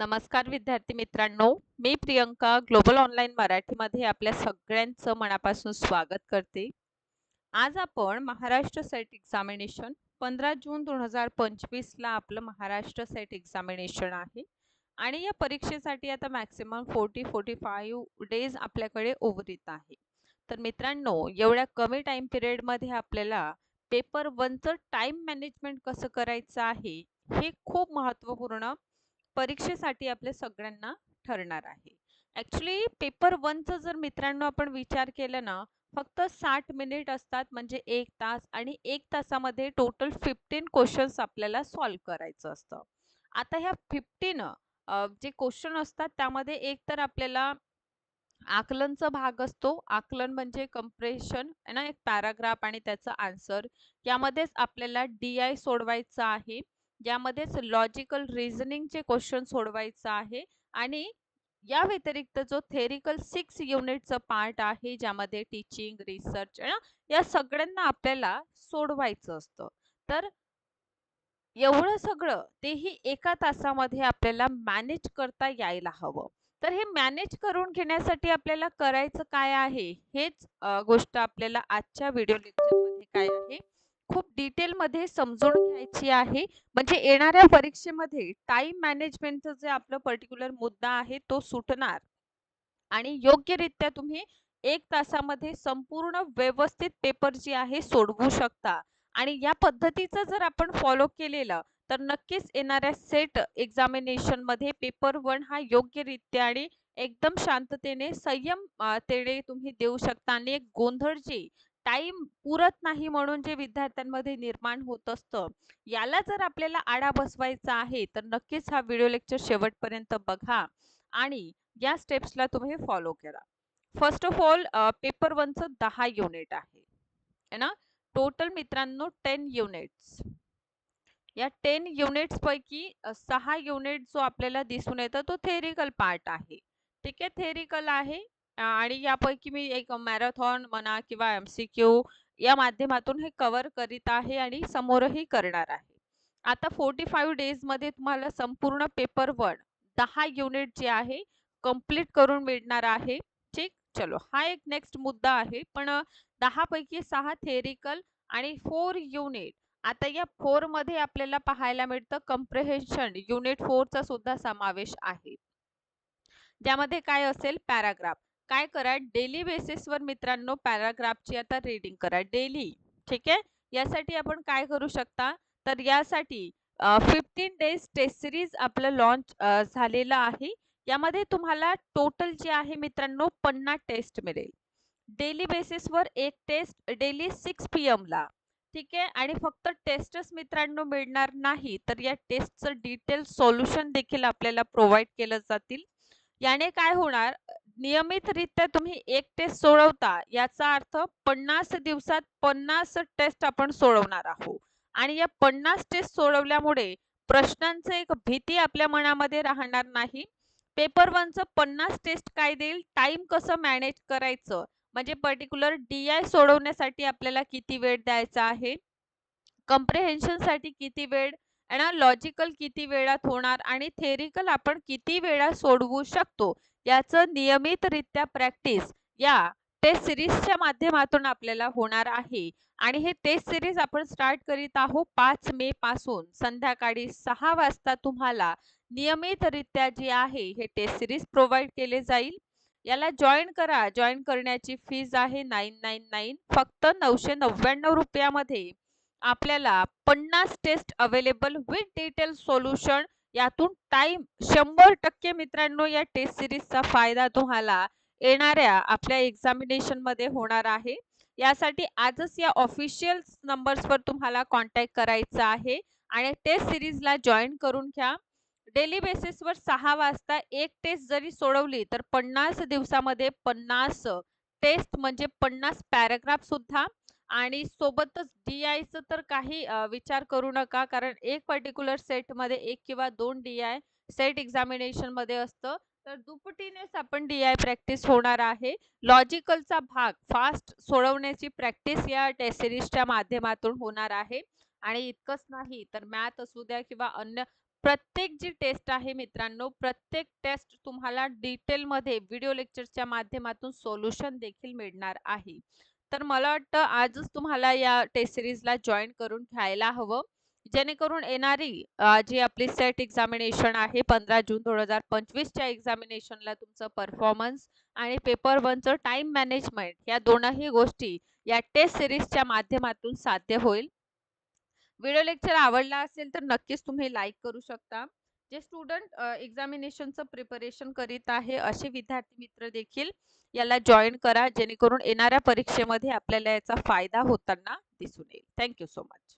नमस्कार विद्यार्थी मित्रांनो मी प्रियंका ग्लोबल ऑनलाईन मराठीमध्ये आपल्या सगळ्यांचं मनापासून स्वागत करते. आज आपण महाराष्ट्र सेट एक्झामिनेशन पंधरा जून दोन हजार पंचवीसला आपलं महाराष्ट्र सेट एक्झामिनेशन आहे. आणि या परीक्षेसाठी आता maximum forty forty five days आपल्याकडे उर्वरित आहे. तर मित्रांनो एवढ्या कमी टाईम पिरियडमध्ये आपल्याला पेपर वनचं टाईम मॅनेजमेंट कसं करायचं आहे हे खूप महत्त्वपूर्ण परीक्षेसाठी आपल्या सगळ्यांना ठरणार आहे. ॲक्च्युली पेपर वनचं जर मित्रांनो आपण विचार केला ना फक्त साठ मिनिट असतात म्हणजे एक तास आणि एक तासामध्ये टोटल फिफ्टीन क्वेश्चन्स आपल्याला सॉल्व्ह करायचं असतं. आता ह्या फिफ्टीन जे क्वेश्चन असतात त्यामध्ये एक तर आपल्याला आकलनचा भाग असतो. आकलन म्हणजे कंप्रेशन ना एक पॅराग्राफ आणि त्याचं आन्सर यामध्येच आपल्याला डी आय सोडवायचं आहे. यामध्येच लॉजिकल रिझनिंगचे क्वेश्चन सोडवायचं आहे. आणि या व्यतिरिक्त जो थेरिकल सिक्स युनिटचं पार्ट आहे ज्यामध्ये टीचिंग रिसर्च या सगळ्यांना आपल्याला सोडवायचं असतं. तर एवढं सगळं तेही एका तासामध्ये आपल्याला मॅनेज करता यायला हवं. तर हे मॅनेज करून घेण्यासाठी आपल्याला करायचं काय आहे? हेच गोष्ट आपल्याला आजच्या व्हिडिओ लेक्चरमध्ये काय आहे? खूप डिटेलमध्ये समजून घ्यायची आहे. म्हणजे येणाऱ्या परीक्षेमध्ये टाइम मॅनेजमेंटचं जे आपलं पर्टिक्युलर मुद्दा आहे तो सुटणार. आणि योग्यरित्या तुम्ही एक तासामध्ये संपूर्ण व्यवस्थित पेपर जे आहे सोडवू शकता. आणि या पद्धतीचं जर आपण फॉलो केलेलं तर नक्कीच येणाऱ्या सेट एक्झामिनेशनमध्ये पेपर वन हा योग्यरित्या आणि एकदम शांततेने संयम तेने तुम्ही देऊ शकता. आणि एक गोंधळ जे टाइम पुरत नाही म्हणून जे विद्यार्थ्यांमध्ये निर्माण होत असतं याला जर आपल्याला आडा बसवायचा आहे तर नक्कीच हा व्हिडिओ लेक्चर शेवटपर्यंत बघा आणि या स्टेप्सला तुम्ही फॉलो करा. फर्स्ट ऑफ ऑल पेपर वनचं दहा युनिट आहे. ना? टोटल मित्रांनो टेन युनिट्स. या टेन युनिट्स पैकी सहा युनिट जो आपल्याला दिसून येतं तो थेरिकल पार्ट आहे. ठीक आहे? थेरिकल आहे. आणि यापैकी मी एक मॅरेथॉन म्हणा किंवा एम सी क्यू या माध्यमातून हे कव्हर करीत आहे आणि समोरही करणार आहे. आता फोर्टी फाईव्ह डेजमध्ये तुम्हाला संपूर्ण पेपर वन दहा युनिट जे आहे कंप्लीट करून मिळणार आहे. ठीक? चलो हा एक नेक्स्ट मुद्दा आहे. पण दहा पैकी सहा थेरिकल आणि फोर युनिट. आता या फोरमध्ये आपल्याला पाहायला मिळतं कम्प्रेहेन्शन. युनिट फोरचा सुद्धा समावेश आहे. ज्यामध्ये काय असेल? पॅराग्राफ. काय करा? डेली बेसिसवर मित्रांनो पॅराग्राफची आता रीडिंग करा. डेली ठीक आहे? यासाठी आपण काय करू शकता? तर यासाठी फिफ्टीन डेज टेस्ट सिरीज आपलं लॉन्च झालेलं आहे. यामध्ये तुम्हाला टोटल जे आहे मित्रांनो पन्नास टेस्ट मिळेल. डेली बेसिसवर एक टेस्ट डेली सिक्स पी एमला ठीक आहे? आणि फक्त टेस्टच मित्रांनो मिळणार नाही तर या टेस्टचं डिटेल सोल्युशन देखील आपल्याला प्रोव्हाइड केलं जातील. याने काय होणार? नियमितरित्या तुम्ही एक टेस्ट सोडवता याचा अर्थ पन्नास दिवसात पन्नास टेस्ट आपण सोडवणार आहोत. आणि या पन्नास टेस्ट सोडवल्यामुळे प्रश्नांचं एक भीती आपल्या मनामध्ये राहणार नाही. पेपर वनचं पन्नास टेस्ट काय देईल? टाइम कसं मॅनेज करायचं? म्हणजे पर्टिक्युलर डी आय सोडवण्यासाठी आपल्याला किती वेळ द्यायचा आहे? कम्प्रेहेन्शनसाठी किती वेळ? लॉजिकल किती वेळात होणार? आणि थेरिकल आपण किती वेळा सोडवू शकतो? याचं नियमितरित्या प्रॅक्टिस या टेस्ट सिरीजच्या माध्यमातून आपल्याला होणार आहे. आणि हे टेस्ट सिरीज आपण स्टार्ट करीत आहोत पाच मे पासून. संध्याकाळी सहा वाजता तुम्हाला नियमितरित्या जे आहे हे टेस्ट सिरीज प्रोव्हाइड केले जाईल. याला जॉईन करा. जॉईन करण्याची फीज आहे नाईन नाईन नाईन फक्त नऊशे नव्याण्णव रुपयामध्ये आपल्याला पन्नास test available with detail solution यातून टाइम शंभर टक्के मित्रांनो या टेस्ट सिरीजचा फायदा तुम्हाला येणाऱ्या आपल्या एक्झामिनेशनमध्ये होणार आहे. यासाठी आजच या ऑफिशियल नंबर्सवर तुम्हाला कॉन्टॅक्ट करायचा आहे आणि टेस्ट सिरीजला जॉईन करून घ्या. डेली बेसिसवर सहा वाजता एक टेस्ट जरी सोडवली तर पन्नास दिवसामध्ये पन्नास टेस्ट म्हणजे पन्नास पॅराग्राफ सुद्धा आणि सोबतच डी आयचं तर काही विचार करू नका. कारण एक पर्टिक्युलर सेटमध्ये एक किंवा दोन डी आय सेट एक्झामिनेशनमध्ये असतं. तर दुपटीनेच आपण डी आय प्रॅक्टिस होणार आहे. लॉजिकलचा भाग फास्ट सोडवण्याची प्रॅक्टिस या टेस्ट सिरीजच्या माध्यमातून होणार आहे. आणि इतकंच नाही तर मॅथ असू द्या किंवा अन्य प्रत्येक जी टेस्ट आहे मित्रांनो प्रत्येक टेस्ट तुम्हाला डिटेलमध्ये व्हिडिओ लेक्चरच्या माध्यमातून सोल्युशन देखील मिळणार आहे. तर मला वाटतं आजच तुम्हाला या टेस्ट सिरीजला जॉईन करून घ्यायला हवं. जेणेकरून येणारी जी आपली सेट एक्झामिनेशन आहे पंधरा जून दोन हजार पंचवीसच्या एक्झामिनेशनला तुमचं परफॉर्मन्स आणि पेपर वनचं टाइम मॅनेजमेंट या दोनही गोष्टी या टेस्ट सिरीजच्या माध्यमातून साध्य होईल. व्हिडिओ लेक्चर आवडला असेल तर नक्कीच तुम्ही लाईक करू शकता. जे स्टुडंट एक्झामिनेशनचं प्रिपरेशन करीत आहे असे विद्यार्थी मित्र देखील याला जॉईन करा जेणेकरून येणाऱ्या परीक्षेमध्ये आपल्याला याचा फायदा होताना दिसून येईल. Thank you so much